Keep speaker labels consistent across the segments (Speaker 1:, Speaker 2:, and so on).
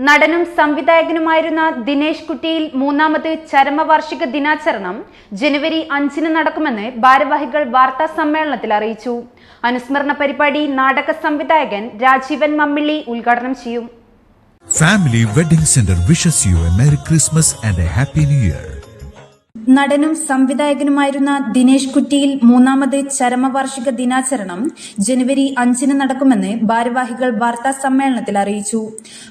Speaker 1: നടനും സംവിധായകനുമായിരുന്ന ദിനേശ് കുട്ടിയിൽ മൂന്നാമത് ചരമവാർഷിക ദിനാചരണം ജനുവരി അഞ്ചിന് നടക്കുമെന്ന് ഭാരവാഹികൾ വാർത്താ സമ്മേളനത്തിൽ അറിയിച്ചു അനുസ്മരണ പരിപാടി നാടക സംവിധായകൻ രാജീവൻ മമ്മിള്ളി ഉദ്ഘാടനം ചെയ്യും
Speaker 2: family wedding centre wishes you a Christmas and a happy new Year.
Speaker 1: നടനും സംവിധായകനുമായിരുന്ന ദിനേശ് കുറ്റിയിൽ മൂന്നാമത് ചരമവാർഷിക ദിനാചരണം ജനുവരി അഞ്ചിന് നടക്കുമെന്ന് ഭാരവാഹികൾ വാർത്താ സമ്മേളനത്തിൽ അറിയിച്ചു.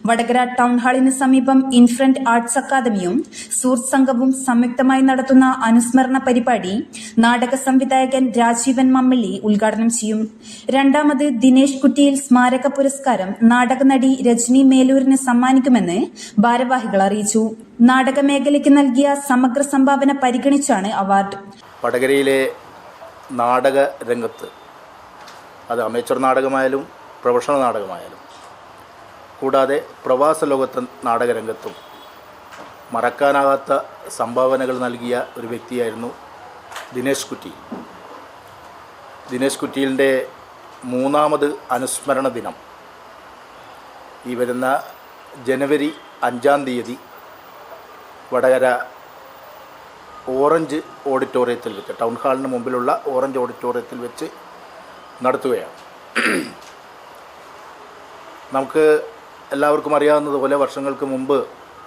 Speaker 1: വടകര ടൗൺ ഹാളിന് സമീപം ഇൻഫ്രന്റ് ആർട്സ് അക്കാദമിയും സൂർത്ത് സംഘവും സംയുക്തമായി നടത്തുന്ന അനുസ്മരണ പരിപാടി നാടക സംവിധായകൻ രാജീവൻ മമ്മിള്ളി ഉദ്ഘാടനം ചെയ്യും. രണ്ടാമത് ദിനേശ് കുറ്റിയിൽ സ്മാരക പുരസ്കാരം നാടക നടി രജനി മേലൂരിന് സമ്മാനിക്കുമെന്ന് ഭാരവാഹികൾ അറിയിച്ചു. നാടക മേഖലയ്ക്ക് നൽകിയ സമഗ്ര സംഭാവന പരിഗണിച്ചാണ് അവാർഡ്.
Speaker 3: വടകരയിലെ നാടക രംഗത്ത് അത് അമേച്ചർ നാടകമായാലും പ്രൊഫഷണൽ നാടകമായാലും കൂടാതെ പ്രവാസ ലോകത്തെ നാടകരംഗത്തും മറക്കാനാകാത്ത സംഭാവനകൾ നൽകിയ ഒരു വ്യക്തിയായിരുന്നു ദിനേശ് കുറ്റി ദിനേശ് കുറ്റിയിലിന്റെ മൂന്നാമത് അനുസ്മരണ ദിനം ഈ വരുന്ന ജനുവരി അഞ്ചാം തീയതി വടകര ഓറഞ്ച് ഓഡിറ്റോറിയത്തിൽ വെച്ച് ടൗൺ ഹാളിന് മുമ്പിലുള്ള ഓറഞ്ച് ഓഡിറ്റോറിയത്തിൽ വെച്ച് നടത്തുകയാണ്. നമുക്ക് എല്ലാവർക്കും അറിയാവുന്നതുപോലെ വർഷങ്ങൾക്ക് മുമ്പ്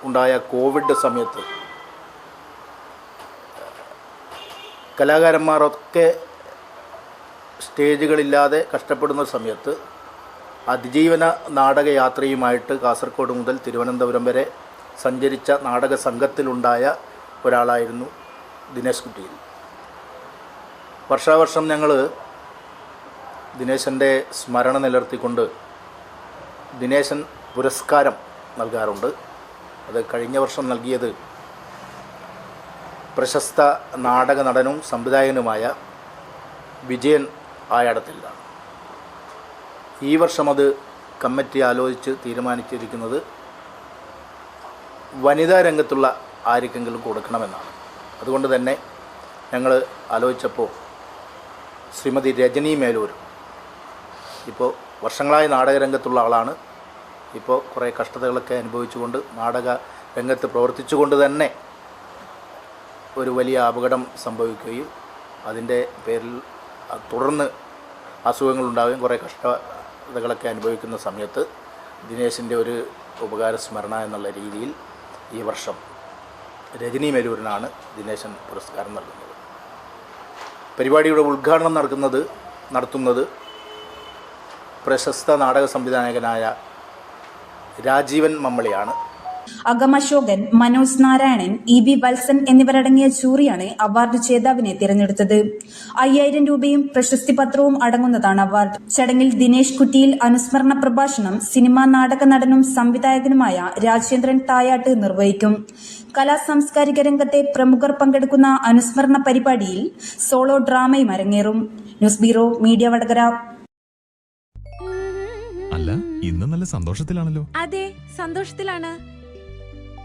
Speaker 3: ഉണ്ടായ കോവിഡ് സമയത്ത് കലാകാരന്മാരൊക്കെ സ്റ്റേജുകളില്ലാതെ കഷ്ടപ്പെടുന്ന സമയത്ത് അതിജീവന നാടകയാത്രയുമായിട്ട് കാസർഗോഡ് മുതൽ തിരുവനന്തപുരം വരെ സഞ്ചരിച്ച നാടക സംഘത്തിലുണ്ടായ ഒരാളായിരുന്നു ദിനേശ് കുട്ടിയിൽ. വർഷാവർഷം ഞങ്ങൾ ദിനേശന്റെ സ്മരണ നിലർത്തിക്കൊണ്ട് ദിനേശൻ പുരസ്കാരം നൽകാറുണ്ട്. അത് കഴിഞ്ഞ വർഷം നൽകിയത് പ്രശസ്ത നാടക നടനും സംവിധായകനുമായ വിജയൻ ആയാടത്തിലാണ് ഈ വർഷം അത് കമ്മിറ്റി ആലോചിച്ച് തീരുമാനിച്ചിരിക്കുന്നത് വനിതാ രംഗത്തുള്ള ആർക്കെങ്കിലും കൊടുക്കണമെന്നാണ്. അതുകൊണ്ട് തന്നെ ഞങ്ങൾ ആലോചിച്ചപ്പോൾ ശ്രീമതി രജനി മേലൂർ ഇപ്പോൾ വർഷങ്ങളായി നാടകരംഗത്തുള്ള ആളാണ്. ഇപ്പോൾ കുറേ കഷ്ടതകളൊക്കെ അനുഭവിച്ചുകൊണ്ട് നാടക രംഗത്ത് പ്രവർത്തിച്ചുകൊണ്ട് തന്നെ ഒരു വലിയ അപകടം സംഭവിക്കുകയും അതിന്റെ പേരിൽ തുടർന്ന് അസുഖങ്ങളുണ്ടാവുകയും കുറേ കഷ്ടതകളൊക്കെ അനുഭവിക്കുന്ന സമയത്ത് ദിനേശിന്റെ ഒരു ഉപകാര സ്മരണ എന്നുള്ള രീതിയിൽ ഈ വർഷം രജനി മേലൂരിനാണ് ദിനേശൻ പുരസ്കാരം നൽകുന്നത്. പരിപാടിയുടെ ഉദ്ഘാടനം നടക്കുന്നത് നടത്തുന്നത് പ്രശസ്ത നാടക സംവിധായകനായ രാജീവൻ മമ്മളിയാണ്.
Speaker 1: അഗമശോകൻ മനോജ് നാരായണൻ ഇ ബി വത്സൻ എന്നിവരടങ്ങിയ ജൂറിയാണ് അവാർഡ് ജേതാവിനെ തിരഞ്ഞെടുത്തത്. അയ്യായിരം രൂപയും പ്രശസ്തി പത്രവും അടങ്ങുന്നതാണ് അവാർഡ്. ചടങ്ങിൽ ദിനേശ് കുറ്റിയിൽ അനുസ്മരണ പ്രഭാഷണം സിനിമാ നാടക നടനും സംവിധായകനുമായ രാജേന്ദ്രൻ തായാട്ട് നിർവഹിക്കും. കലാ സാംസ്കാരിക രംഗത്തെ പ്രമുഖർ പങ്കെടുക്കുന്ന അനുസ്മരണ പരിപാടിയിൽ സോളോ ഡ്രാമയും അരങ്ങേറും. News bureau media Vadakara.
Speaker 4: അല്ല ഇന്ന് നല്ല സന്തോഷത്തിലാണല്ലോ.
Speaker 5: അതെ സന്തോഷത്തിലാണ്.